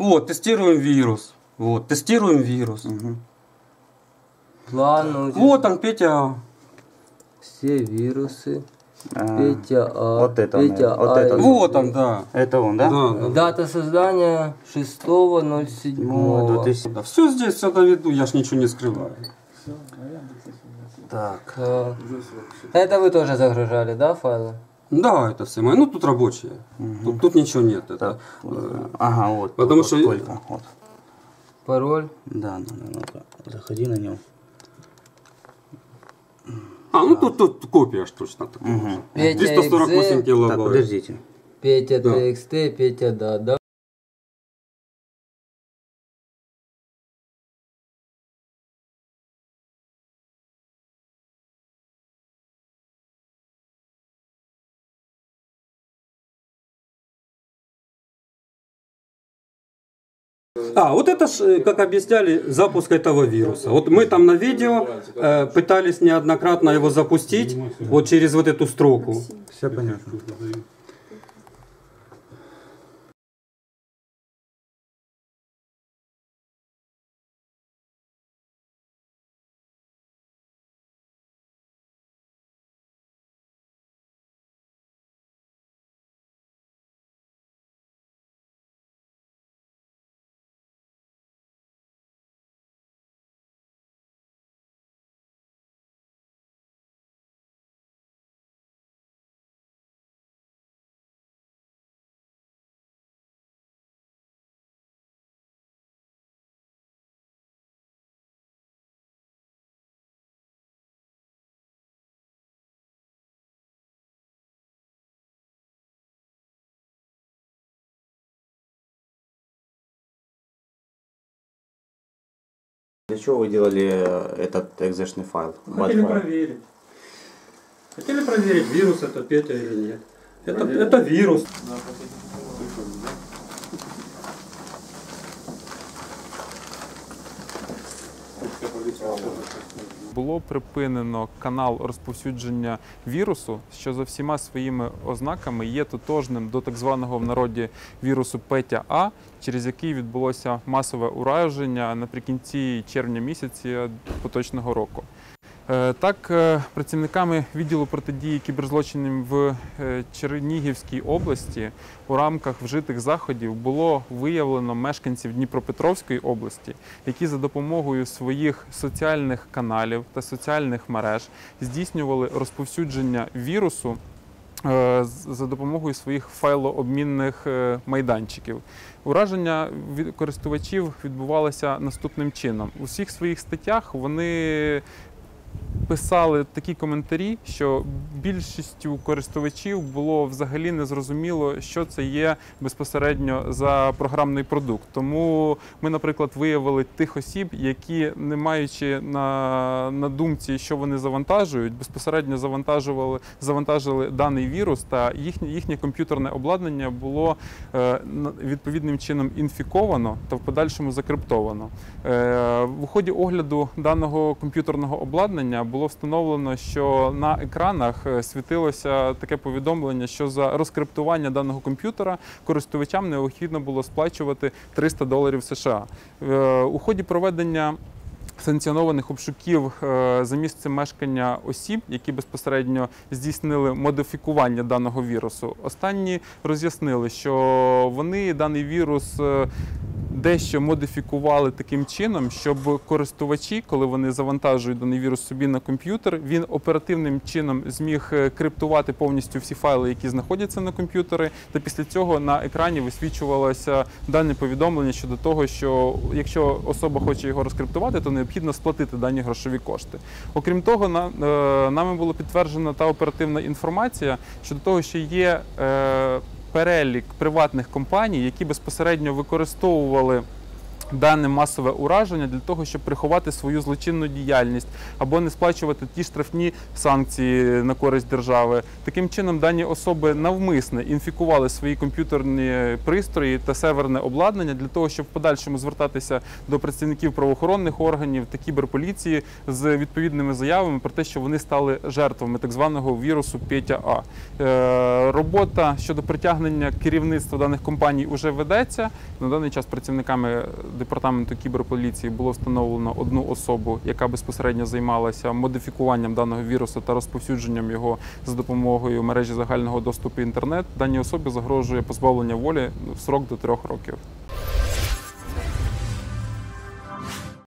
Вот, тестируем вирус. Вот, тестируем вирус. План, Вот он, Петя. все вирусы. А, Петя А. вот это он, Петя вот А. это он. Вот он, да. Это он, да? Да, да. Дата создания 6.07. Ну, 2000. Да, все здесь, все на виду, я ж ничего не скрываю. Так. Так. Это вы тоже загружали, да, файлы? Да, это все мои. Ну, тут рабочие. Тут, тут ничего нет. Это, э, Ага, вот. Потому вот, что- Сколько? Вот. Пароль. Да, да, да, ну-ка, заходи на него. А, ну тут, тут копия ж точно же. Петя 248 XZ. килобайт. Так, подождите. Петя Да. TXT, Петя да, да. А, вот это э, как объясняли, запуск этого вируса. Вот мы там на видео э, пытались неоднократно его запустить вот через вот эту строку. Все понятно. Для чего вы делали э, этот экзешный файл? Хотели проверить. Хотели проверить, вирус это Петя или нет. Это, это вирус. Було припинено канал розповсюдження вірусу, що за всіма своїми ознаками є тотожним до так званого в народі вірусу Петя А, через який відбулося масове ураження наприкінці червня місяці поточного року. Е, Так, е, працівниками відділу протидії кіберзлочинам в е, Чернігівській області у рамках вжитих заходів було виявлено мешканців Дніпропетровської області, які за допомогою своїх соціальних каналів та соціальних мереж здійснювали розповсюдження вірусу за допомогою своїх файлообмінних майданчиків. Ураження користувачів відбувалося наступним чином. У всіх своїх статтях вони писали такі коментарі, що більшістю користувачів було взагалі незрозуміло, що це є безпосередньо за програмний продукт. Тому ми, наприклад, виявили тих осіб, які, не маючи на, на думці, що вони завантажують, безпосередньо завантажували, завантажили даний вірус, та їхнє, їхнє комп'ютерне обладнання було е, відповідним чином інфіковано та в подальшому закриптовано. Е, В ході огляду даного комп'ютерного обладнання було встановлено, що на екранах е, світилося таке повідомлення, що за розкриптування даного комп'ютера користувачам необхідно було сплачувати 300 доларів США. Е, У ході проведення санкціонованих обшуків е, за місцем мешкання осіб, які безпосередньо здійснили модифікування даного вірусу. Останні роз'яснили, що вони даний вірус дещо модифікували таким чином, щоб користувачі, коли вони завантажують даний вірус собі на комп'ютер, він оперативним чином зміг е, криптувати повністю всі файли, які знаходяться на комп'ютері, та після цього на екрані висвічувалося дане повідомлення щодо того, що якщо особа хоче його розкриптувати, то необхідно сплатити дані грошові кошти. Окрім того, е, нами було підтверджена та оперативна інформація щодо того, що є е, перелік приватних компаній, які безпосередньо використовували дане масове ураження для того, щоб приховати свою злочинну діяльність або не сплачувати ті штрафні санкції на користь держави. Таким чином, дані особи навмисне інфікували свої комп'ютерні пристрої та серверне обладнання для того, щоб в подальшому звертатися до працівників правоохоронних органів та кіберполіції з відповідними заявами про те, що вони стали жертвами так званого вірусу Петя А. Е, Робота щодо притягнення керівництва даних компаній вже ведеться. На даний час працівниками департаменту кіберполіції було встановлено одну особу, яка безпосередньо займалася модифікуванням даного вірусу та розповсюдженням його за допомогою мережі загального доступу інтернет. Даній особі загрожує позбавлення волі в срок до трьох років.